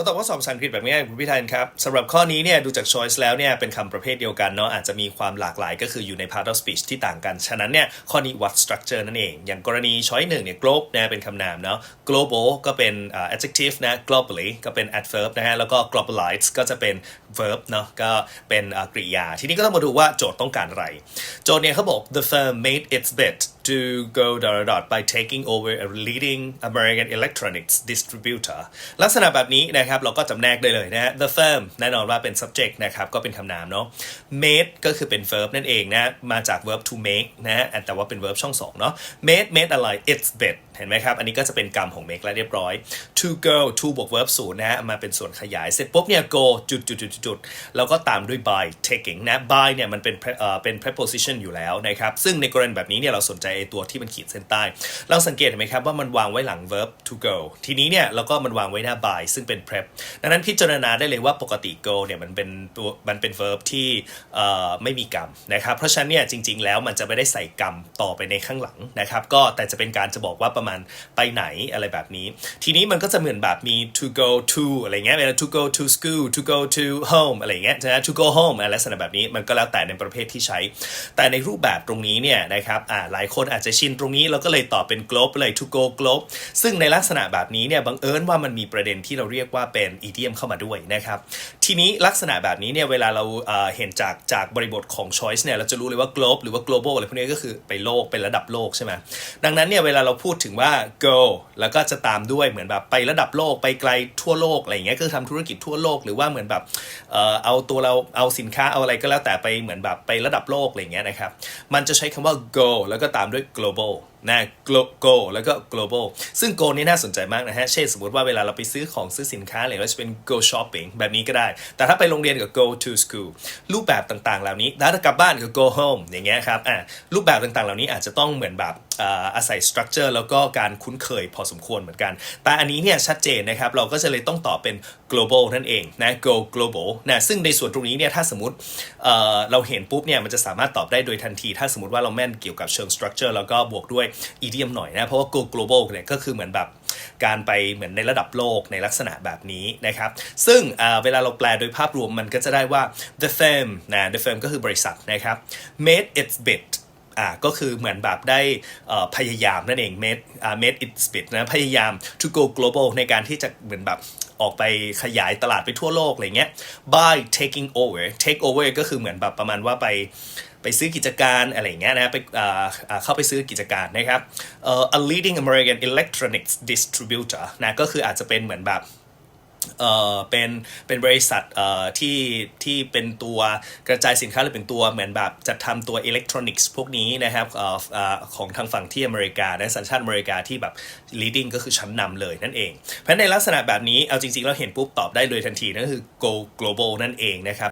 มาตอบข้อสอบภาษาอังกฤษแบบง่ายคุณพิธันครับสำหรับข้อนี้เนี่ยดูจาก choice แล้วเนี่ยเป็นคำประเภทเดียวกันเนาะอาจจะมีความหลากหลายก็คืออยู่ใน part of speech ที่ต่างกัน ฉะนั้นเนี่ยข้อนี้ what structure นั่นเอง อย่างกรณี choice หนึ่งเนี่ย globe นะเป็นคำนามเนาะ global ก็เป็น adjective นะ globally ก็เป็น adverb นะฮะแล้วก็ globalize ก็จะเป็น verb เนาะก็เป็นกริยา ทีนี้ก็ต้องมาดูว่าโจทย์ต้องการอะไร โจทย์เนี่ยเขาบอก the firm made its bet to go dot dot dot by taking over a leading American electronics distributor ลักษณะแบบนี้นะครับ เราก็จำแนกได้เลยนะฮะ the firm แน่นอนว่าเป็น subject นะครับ ก็เป็นคำนามเนาะ made ก็คือเป็น verb นั่นเองนะ มาจาก verb to make นะฮะแต่ว่าเป็น verb ช่องสองเนาะ made made อะไร its bed เห็นไหมครับ อันนี้ก็จะเป็นกรรมของ make แล้วเรียบร้อย to go to บวก verb ศูนย์นะฮะมาเป็นส่วนขยาย เสร็จปุ๊บเนี่ย go จุดจุดจุดจุดแล้วก็ตามด้วย by taking นะ by เนี่ยมันเป็นเอ่อเป็น preposition อยู่แล้วนะครับ ซึ่งในกรณีแบบนี้เนี่ยเราสนใจไอ้ตัวที่มันขีดเส้นใต้ เราสังเกตเห็นไหมครับว่ามันวางไว้หลัง verb to go ทีนี้เนี่ยเราก็มันวางไว้หน้า by ซึ่งเป็น prep ดังนั้นพิจารณาได้เลยว่าปกติ go เนี่ยมันเป็นตัวมันเป็น verb ที่เอ่อไม่มีกรรมนะครับ เพราะฉะนั้นเนี่ยจริง ๆ แล้วมันจะไม่ได้ใส่กรรมต่อไปในข้างหลังนะครับ ก็แต่จะเป็นการจะบอกว่าประมาณไปไหนอะไรแบบนี้ ทีนี้มันก็จะเหมือนแบบมี to go to อะไรเงี้ยเวลา to go to school to go to home อะไรเงี้ยนะ to go home อะไรลักษณะแบบนี้มันก็แล้วแต่ในประเภทที่ใช้ แต่ในรูปแบบตรงนี้เนี่ยนะครับอ่าหลายคนอาจจะชินตรงนี้เราก็เลยตอบเป็น globe เลย to go globe ซึ่งในลักษณะแบบนี้เนี่ยบังเอิญว่ามันมีประเด็นที่เราเรียกว่าเป็น idiom เข้ามาด้วยนะครับ ทีนี้ลักษณะแบบนี้เนี่ยเวลาเราเห็นจากจากบริบทของ choice เนี่ยเราจะรู้เลยว่า globe หรือว่า global อะไรพวกนี้ก็คือไปโลกเป็นระดับโลกใช่ไหมดังนั้นเนี่ยเวลาเราพูดถึงว่า go แล้วก็จะตามด้วยเหมือนแบบไประดับโลกไปไกลทั่วโลกอะไรอย่างเงี้ยก็คือทำธุรกิจทั่วโลกหรือว่าเหมือนแบบเอ่อเอาตัวเราเอาสินค้าเอาอะไรก็แล้วแต่ไปเหมือนแบบไประดับโลกอะไรอย่างเงี้ยนะครับมันจะใช้คำว่า go แล้วก็ตามด้วย global นะ glo- go แล้วก็ global ซึ่ง go นี่น่าสนใจมากนะฮะ เช่นสมมติว่าเวลาเราไปซื้อของซื้อสินค้าอะไรเราจะเป็น go shopping แบบนี้ก็ได้ แต่ถ้าไปโรงเรียนกับ go to school รูปแบบต่างๆ เหล่านี้แล้วถ้ากลับบ้านก็ go home อย่างเงี้ยครับอะรูปแบบต่างๆ เหล่านี้อาจจะต้องเหมือนแบบอาศัย structure แล้วก็การคุ้นเคยพอสมควรเหมือนกัน แต่อันนี้เนี่ยชัดเจนนะครับ เราก็จะเลยต้องตอบเป็น global นั่นเองนะ go global นะซึ่งในส่วนตรงนี้เนี่ยถ้าสมมติเเราเห็นปุ๊บเนี่ยมันจะสามารถตอบได้โดยทันที ถ้าสมมติว่าเราแม่นเกี่ยวกับเชิง structure แล้วก็บวกด้วย idiom หน่อยนะ เพราะว่า go global เนี่ยก็คือเหมือนแบบการไปเหมือนในระดับโลกในลักษณะแบบนี้นะครับ ซึ่งเวลาเราแปลโดยภาพรวมมันก็จะได้ว่า the firm นะ the firm ก็คือบริษัทนะครับ made its bid อ่าก็คือเหมือนแบบได้พยายามนั่นเอง made อ่า made its bid นะพยายาม to go global ในการที่จะเหมือนแบบออกไปขยายตลาดไปทั่วโลกอะไรเงี้ย by taking over take over ก็คือเหมือนแบบประมาณว่าไปไปซื้อกิจการอะไรเงี้ยนะไปอ่าเข้าไปซื้อกิจการนะครับเอ่อ a leading American electronics distributor นะก็คืออาจจะเป็นเหมือนแบบ เอ่อเป็นเป็นบริษัทเอ่อที่ที่เป็นตัวกระจายสินค้าหรือเป็นตัวเหมือนแบบจัดทำตัวอิเล็กทรอนิกส์พวกนี้นะครับเอ่อเอ่อของทางฝั่งที่อเมริกานะสัญชาติอเมริกาที่แบบ leading ก็คือชั้นนำเลยนั่นเอง เพราะฉะนั้นในลักษณะแบบนี้เอาจริงๆเราเห็นปุ๊บตอบได้เลยทันทีนั่นก็คือ go global นั่นเองนะครับ